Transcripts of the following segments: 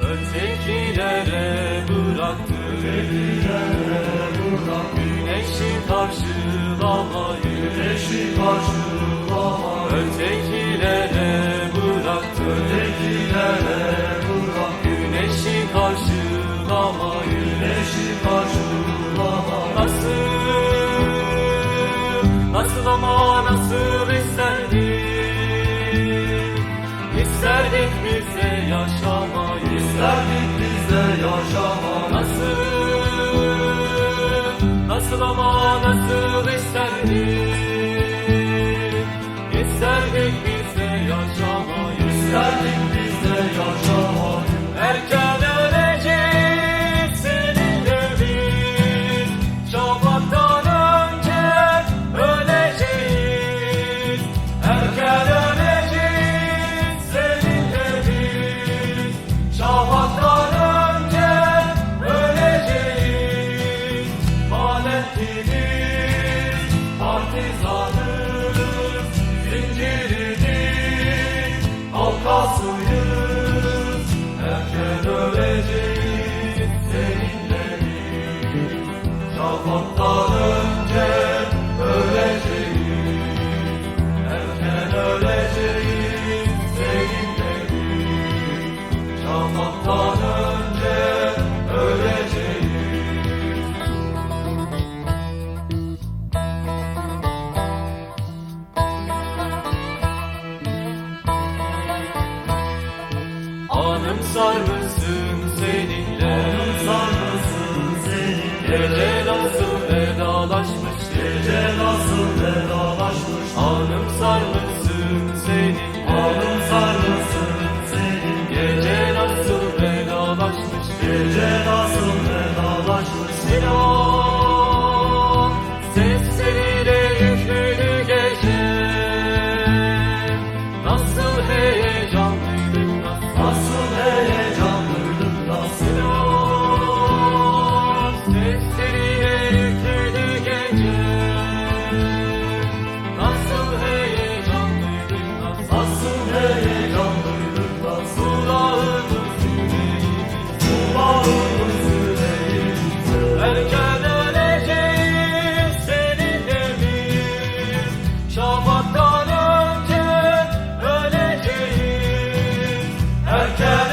Ötekilere bıraktı. Güneşi karşılamayı. Güneşi karşılamayı. Ötekilere bıraktı. Ötekilere bırak Güneşi karşılamayı. Güneşi karşılamayı. Nasıl, nasıl ama nasıl isterdik İsterdik biz de yaşamayı. İsterdik biz de yaşamayı. Nasıl, nasıl ama nasıl isterdik? İsterdik biz de yaşamayı. İsterdik biz de yaşamayı halkasıyız Erken öleceğiz seninle. Biz öleceğiz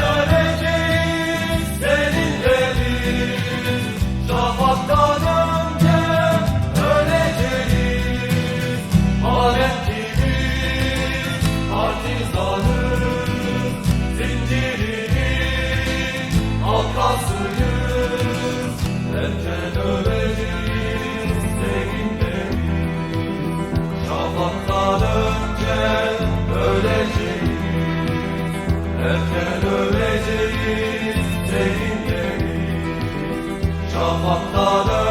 Erken öleceğiz senin deniz Şafakta dön